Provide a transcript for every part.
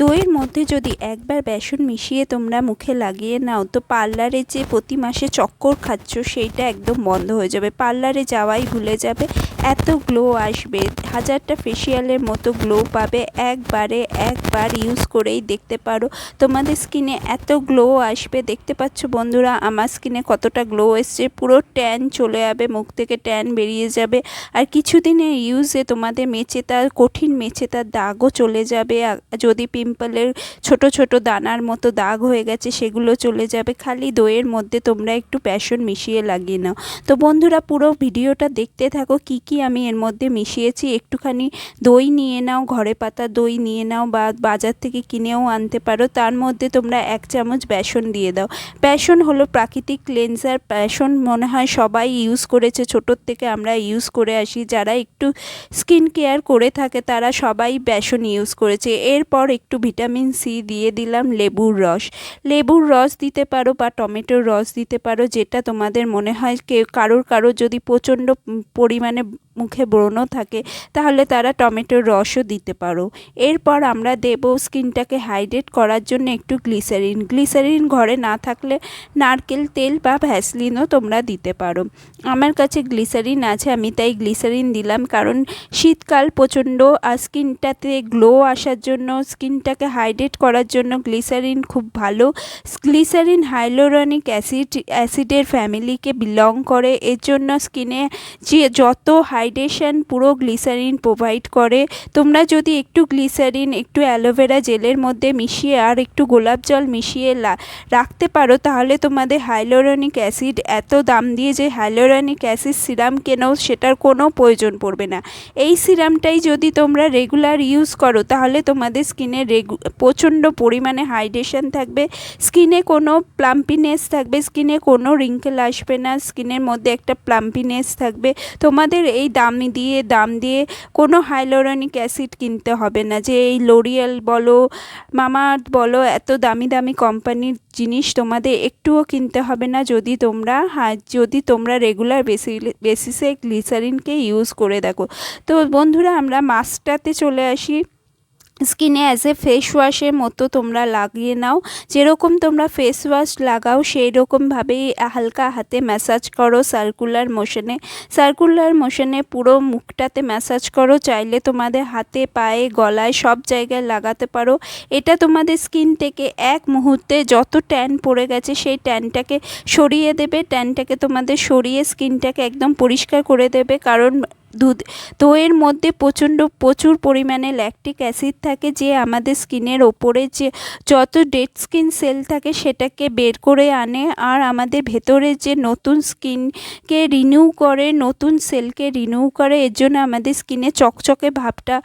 দইয়ের মধ্যে যদি একবার বেসন মিশিয়ে তোমরা মুখে লাগিয়ে নাও, তো পার্লারে যে প্রতি মাসে চক্কর খাচ্ছ, সেইটা একদম বন্ধ হয়ে যাবে। পার্লারে যাওয়াই ভুলে যাবে, এত গ্লো আসবে। হাজারটা ফেসিয়ালের মতো গ্লো পাবে। একবারে একবার ইউজ করেই দেখতে পারো। তোমাদের স্কিনে এত গ্লো আসবে। দেখতে পাচ্ছ বন্ধুরা, আমার স্কিনে কতটা গ্লো এসছে। পুরো ট্যান চলে যাবে, মুখ থেকে ট্যান বেরিয়ে যাবে। আর কিছুদিনের ইউজে তোমাদের মেচেতার কঠিন মেচেতার দাগও চলে যাবে। যদি পিম্পলের ছোট ছোট দানার মতো দাগ হয়ে গেছে, সেগুলো চলে যাবে। খালি দইয়ের মধ্যে তোমরা একটু বেসন মিশিয়ে লাগিয়ে নাও। তো বন্ধুরা, পুরো ভিডিওটা দেখতে থাকো। কি কি আমি এর মধ্যে মিশিয়েছি একটুখানি দই নিয়ে নাও, ঘরে পাতা দই নিয়ে নাও বা বাজার থেকে কিনেও আনতে পারো। তার মধ্যে তোমরা এক চামচ বেসন দিয়ে দাও। বেসন হলো প্রাকৃতিক ক্লেনজার বেসন মনে হয় সবাই ইউজ করেছে। ছোটোর থেকে আমরা ইউজ করে আসি। যারা একটু স্কিন কেয়ার করে থাকে, তারা সবাই বেসন ইউজ করেছে। এরপর একটু ভিটামিন সি দিয়ে দিলাম লেবুর রস। লেবুর রস দিতে পারো বা টমেটোর রস দিতে পারো, যেটা তোমাদের মনে হয় কেউ কারোর কারোর যদি প্রচণ্ড পরিমাণে মুখে ব্রণ থাকে, তাহলে তারা টমেটোর রসও দিতে পারো। এরপর আমরা দেব স্কিনটাকে হাইড্রেট করার জন্য একটু গ্লিসারিন। গ্লিসারিন ঘরে না থাকলে নারকেল তেল বা ভ্যাসলিনও তোমরা দিতে পারো। আমার কাছে গ্লিসারিন আছে, আমি তাই গ্লিসারিন দিলাম কারণ শীতকাল প্রচণ্ড আর স্কিনটাতে গ্লো আসার জন্য, স্কিনটাকে হাইড্রেট করার জন্য গ্লিসারিন খুব ভালো। গ্লিসারিন হাইলোরনিক অ্যাসিড, অ্যাসিডের ফ্যামিলিকে বিলং করে, এর জন্য স্কিনে যে যত হাইড্রেশন পুরো গ্লিসারিন প্রোভাইড করে। তোমরা যদি একটু গ্লিসারিন, একটু অ্যালোভেরা জেলের মধ্যে মিশিয়ে আর একটু গোলাপ জল মিশিয়ে রাখতে পারো, তাহলে তোমাদের হাইলোরনিক অ্যাসিড এত দাম দিয়ে যে হাইলোরনিক অ্যাসিড সিরাম কেনো সেটার কোনো প্রয়োজন পড়বে না। এই সিরামটাই যদি তোমরা রেগুলার ইউজ করো, তাহলে তোমাদের স্কিনে রেগু প্রচণ্ড পরিমাণে হাইড্রেশন থাকবে। স্কিনে কোনো প্লাম্পিনেস থাকবে স্কিনে কোনো রিঙ্কেল আসবে না স্কিনের মধ্যে একটা প্লাম্পিনেস থাকবে। তোমাদের এই দাম দিয়ে দাম দিয়ে কোনো হাইলোরনিক অ্যাসিড কিনতে হবে না। যে এই লোরিয়াল বলো মামাআর্থ বলো, এত দামি দামি কোম্পানির জিনিস তোমাদের একটুও কিনতে হবে না যদি তোমরা হ্যাঁ যদি তোমরা রেগুলার বেসি বেসিসে গ্লিসারিনকে ইউজ করে দেখো। তো বন্ধুরা আমরা মাস্কটাতে চলে আসি। স্কিনে অ্যাজ এ ফেস ওয়াশের মতো তোমরা লাগিয়ে নাও। যেরকম তোমরা ফেস ওয়াশ লাগাও সেই রকমভাবেই হালকা হাতে ম্যাসাজ করো সার্কুলার মোশনে সার্কুলার মোশনে পুরো মুখটাতে ম্যাসাজ করো, চাইলে তোমাদের হাতে, পায়ে, গলায় সব জায়গায় লাগাতে পারো। এটা তোমাদের স্কিন থেকে এক মুহূর্তে যত ট্যান পড়ে গেছে, সেই ট্যানটাকে সরিয়ে দেবে। ট্যানটাকে তোমাদের সরিয়ে স্কিনটাকে একদম পরিষ্কার করে দেবে। কারণ দুধ। দইয়ের মধ্যে প্রচণ্ড, প্রচুর পরিমাণে ল্যাকটিক অ্যাসিড থাকে যে আমাদের স্কিনের ওপরে যে যত ডেড স্কিন সেল থাকে সেটাকে বের করে আনে আর আমাদের ভেতরে যে নতুন স্কিনকে রিনিউ করে, নতুন সেলকে রিনিউ করে, এর জন্য আমাদের স্কিনে চকচকে ভাবটা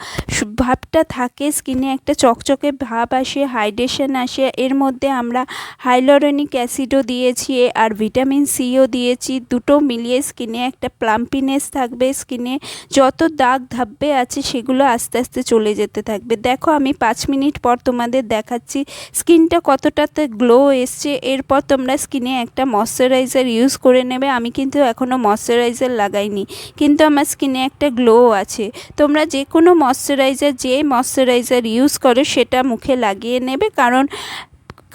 ভাবটা থাকে। স্কিনে একটা চকচকে ভাব আসে হাইড্রেশন আসে। এর মধ্যে আমরা হাইলোরনিক অ্যাসিডও দিয়েছি আর ভিটামিন সিও দিয়েছি। দুটো মিলিয়ে স্কিনে একটা প্লাম্পিনেস থাকবে। স্কিনে যত দাগ ধাব্বে আছে সেগুলো আস্তে আস্তে চলে যেতে থাকবে। দেখো আমি পাঁচ মিনিট পর তোমাদের দেখাচ্ছি স্কিনটা কতটাতে গ্লো এসছে। এরপর তোমরা স্কিনে একটা ময়শ্চারাইজার ইউজ করে নেবে। আমি কিন্তু এখনও ময়শ্চারাইজার লাগাইনি, কিন্তু আমার স্কিনে একটা গ্লো আছে। তোমরা যে কোনো ময়শ্চারাইজার, যে ময়শ্চারাইজার ইউজ করো সেটা মুখে লাগিয়ে নেবে। কারণ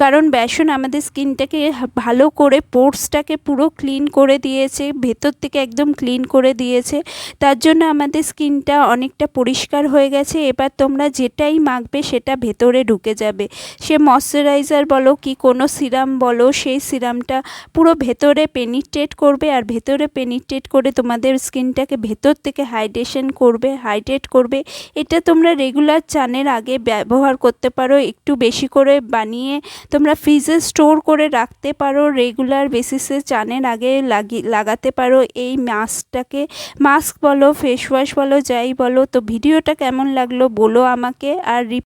কারণ বেসন আমাদের স্কিনটাকে ভালো করে পোর্সটাকে পুরো ক্লিন করে দিয়েছে, ভেতর থেকে একদম ক্লিন করে দিয়েছে। তার জন্য আমাদের স্কিনটা অনেকটা পরিষ্কার হয়ে গেছে। এবার তোমরা যেটাই মাখবে সেটা ভেতরে ঢুকে যাবে। সে ময়শ্চারাইজার বলো কি কোনো সিরাম বলো, সেই সিরামটা পুরো ভেতরে পেনিট্রেট করবে আর ভেতরে পেনিট্রেট করে তোমাদের স্কিনটাকে ভেতর থেকে হাইড্রেশন করবে হাইড্রেট করবে। এটা তোমরা রেগুলার চানের আগে ব্যবহার করতে পারো। একটু বেশি করে বানিয়ে তোমরা ফ্রিজে স্টোর করে রাখতে পারো রেগুলার বেসিসে চানের আগে লাগি, লাগাতে পারো। এই মাস্কটাকে মাস্ক বলো ফেস ওয়াশ বলো, যাই বলো। তো ভিডিওটা কেমন লাগল বলো আমাকে। আর